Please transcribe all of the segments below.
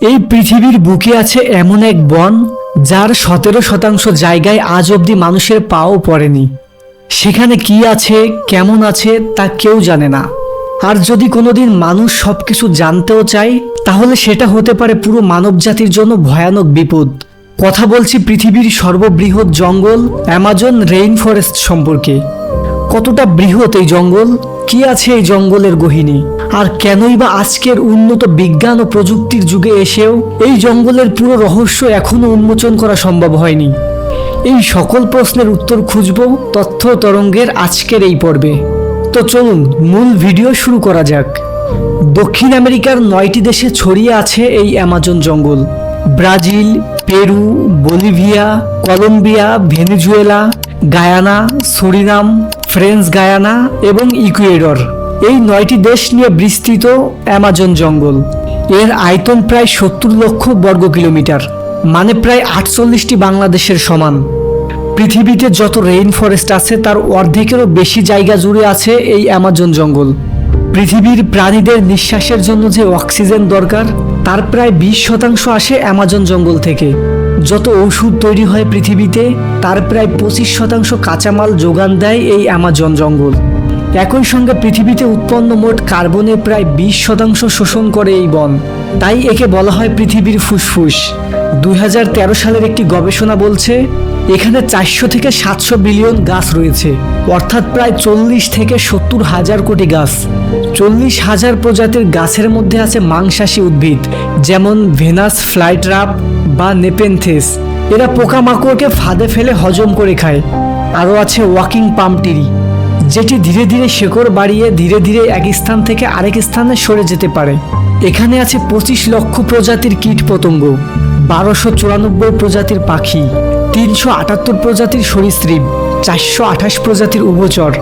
এই পৃথিবীর বুকে আছে এমন এক বন, যার সতেরো শতাংশ জায়গায় আজ অবধি মানুষের পাও পড়েনি। সেখানে কি আছে, কেমন আছে, তা কেউ জানে না। আর যদি কোনোদিন মানুষ সব কিছু জানতেও চায়, তাহলে সেটা হতে পারে পুরো মানবজাতির জন্য ভয়ানক বিপদ। কথা বলছি পৃথিবীর সর্ববৃহৎ জঙ্গল, অ্যামাজন রেইন ফরেস্ট সম্পর্কে। কতটা বৃহৎ এই জঙ্গল? কি আছে এই জঙ্গলের গহিনী? আর কেনই বা আজকের উন্নত বিজ্ঞান ও প্রযুক্তির যুগে এসেও এই জঙ্গলের পুরো রহস্য এখনও উন্মোচন করা সম্ভব হয়নি? এই সকল প্রশ্নের উত্তর খুঁজব তথ্য তরঙ্গের আজকের এই পর্বে। তো চলুন, মূল ভিডিও শুরু করা যাক। দক্ষিণ আমেরিকার নয়টি দেশে ছড়িয়ে আছে এই অ্যামাজন জঙ্গল। Brazil, Peru, Bolivia, Colombia, Venezuela Guyana, Suriname, French Guiana এবং ইকুয়েডর। এই নয়টি দেশ নিয়ে বিস্তৃত অ্যামাজন জঙ্গল। এর আয়তন প্রায় সত্তর লক্ষ বর্গ কিলোমিটার মানে প্রায় আটচল্লিশটি বাংলাদেশের সমান। পৃথিবীতে যত রেইন ফরেস্ট আছে, তার অর্ধেকেরও বেশি জায়গা জুড়ে আছে এই অ্যামাজন জঙ্গল। পৃথিবীর প্রাণীদের নিঃশ্বাসের জন্য যে অক্সিজেন দরকার, তার প্রায় বিশ শতাংশ আসে অ্যামাজন জঙ্গল থেকে। যত ওষুধ তৈরি হয় পৃথিবীতে, তার প্রায় পঁচিশ শতাংশ কাঁচামাল যোগান দেয় এই অ্যামাজন জঙ্গল। একই সঙ্গে পৃথিবীতে উৎপন্ন মোট কার্বনের প্রায় বিশ শতাংশ শোষণ করে এই বন। তাই একে বলা হয় পৃথিবীর ফুসফুস। দুই হাজার তেরো সালের একটি গবেষণা বলছে, এখানে চারশো থেকে সাতশো বিলিয়ন গাছ রয়েছে, অর্থাৎ প্রায় চল্লিশ থেকে সত্তর হাজার কোটি গাছ। চল্লিশ হাজার প্রজাতির গাছের মধ্যে আছে মাংসাশী উদ্ভিদ, যেমন ভেনাস ফ্লাইট্রাপ বা নেপেনথেস। এরা পোকামাকড়কে ফাঁদে ফেলে হজম করে খায়। আরও আছে ওয়াকিং পামটিরি যেটি ধীরে ধীরে শেকড় বাড়িয়ে ধীরে ধীরে এক স্থান থেকে আরেক স্থানে সরে যেতে পারে। এখানে আছে পঁচিশ লক্ষ প্রজাতির কীট পতঙ্গ বারোশো চুরানব্বই প্রজাতির পাখি, তিনশো আটাত্তর প্রজাতির সরীসৃপ, চারশো আঠাশ প্রজাতির উভচর,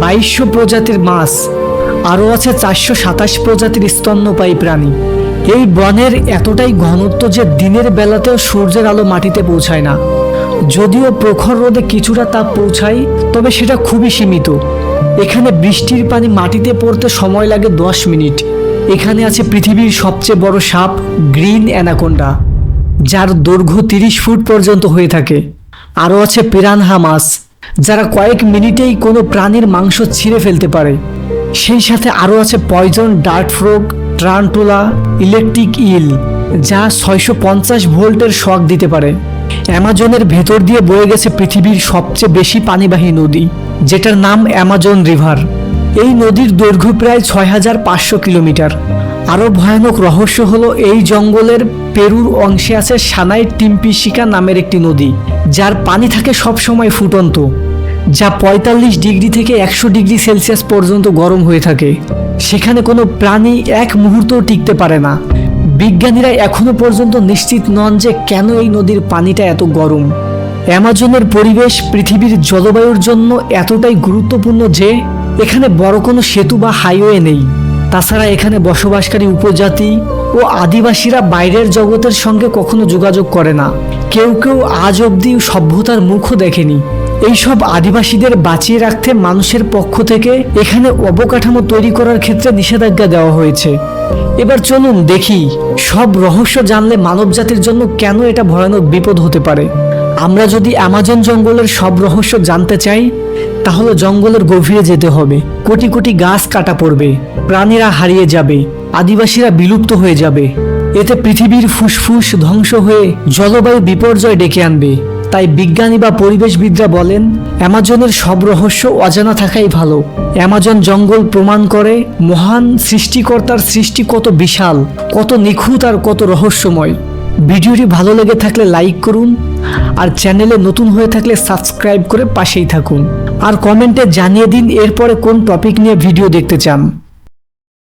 বাইশশো প্রজাতির মাছ, আরও আছে চারশো সাতাশ প্রজাতির স্তন্যপায়ী প্রাণী। এই বনের এতটাই ঘনত্ব যে দিনের বেলাতেও সূর্যের আলো মাটিতে পৌঁছায় না। যদিও প্রখর রোদে কিছুটা তাপ পৌঁছায়, তবে সেটা খুবই সীমিত। এখানে বৃষ্টির পানি মাটিতে পড়তে সময় লাগে দশ মিনিট। এখানে আছে পৃথিবীর সবচেয়ে বড় সাপ, গ্রিন অ্যানাকোন্ডা। যার দৈর্ঘ্য তিরিশ ফুট পর্যন্ত হয়ে থাকে। আরও আছে পিরানহা মাছ যারা কয়েক মিনিটেই কোনো প্রাণীর মাংস ছিঁড়ে ফেলতে পারে। সেই সাথে আরও আছে poison, dart frog, tarantula, electric eel, যা ছয়শো পঞ্চাশ ভোল্টের শক দিতে পারে। অ্যামাজনের ভেতর দিয়ে বয়ে গেছে পৃথিবীর সবচেয়ে বেশি পানিবাহী নদী, যেটার নাম অ্যামাজন রিভার। এই নদীর দৈর্ঘ্য প্রায় ছয় হাজার পাঁচশো কিলোমিটার। আরও ভয়ানক রহস্য হলো এই জঙ্গলের পেরুর অংশে আছে সানাই টিম্পিশিকা নামের একটি নদী, যার পানি থাকে সবসময় ফুটন্ত, যা পঁয়তাল্লিশ ডিগ্রি থেকে একশো ডিগ্রি সেলসিয়াস পর্যন্ত গরম হয়ে থাকে। সেখানে কোনো প্রাণী এক মুহূর্তও টিকতে পারে না। বিজ্ঞানীরা এখনও পর্যন্ত নিশ্চিত নন যে কেন এই নদীর পানিটা এত গরম। অ্যামাজনের পরিবেশ পৃথিবীর জলবায়ুর জন্য এতটাই গুরুত্বপূর্ণ যে এখানে বড় কোনো সেতু বা হাইওয়ে নেই। তাছাড়া এখানে বসবাসকারী উপজাতি ও আদিবাসীরা বাইরের জগতের সঙ্গে কখনো যোগাযোগ করে না। কেউ কেউ আজ অবধি সভ্যতার মুখও দেখেনি। এইসব আদিবাসীদের বাঁচিয়ে রাখতে মানুষের পক্ষ থেকে এখানে অবকাঠামো তৈরি করার ক্ষেত্রে নিষেধাজ্ঞা দেওয়া হয়েছে। এবার চলুন দেখি সব রহস্য জানলে মানবজাতির জন্য কেন এটা ভয়ানক বিপদ হতে পারে। আমরা যদি অ্যামাজন জঙ্গলের সব রহস্য জানতে চাই, তাহলে জঙ্গলের গভীরে যেতে হবে। কোটি কোটি গাছ কাটা পড়বে, প্রাণীরা হারিয়ে যাবে, আদিবাসীরা বিলুপ্ত হয়ে যাবে। এতে পৃথিবীর ফুসফুস ধ্বংস হয়ে জলবায়ু বিপর্যয় ডেকে আনবে। তাই বিজ্ঞানী বা পরিবেশবিদরা বলেন অ্যামাজনের সব রহস্য অজানা থাকাই ভালো। অ্যামাজন জঙ্গল প্রমাণ করে মহান সৃষ্টিকর্তার সৃষ্টি কত বিশাল, কত নিখুঁত আর কত রহস্যময়। ভিডিওটি ভালো লেগে থাকলে লাইক করুন আর চ্যানেলে নতুন হয়ে থাকলে সাবস্ক্রাইব করে পাশেই থাকুন। আর কমেন্টে জানিয়ে দিন এরপরে কোন টপিক নিয়ে ভিডিও দেখতে চান।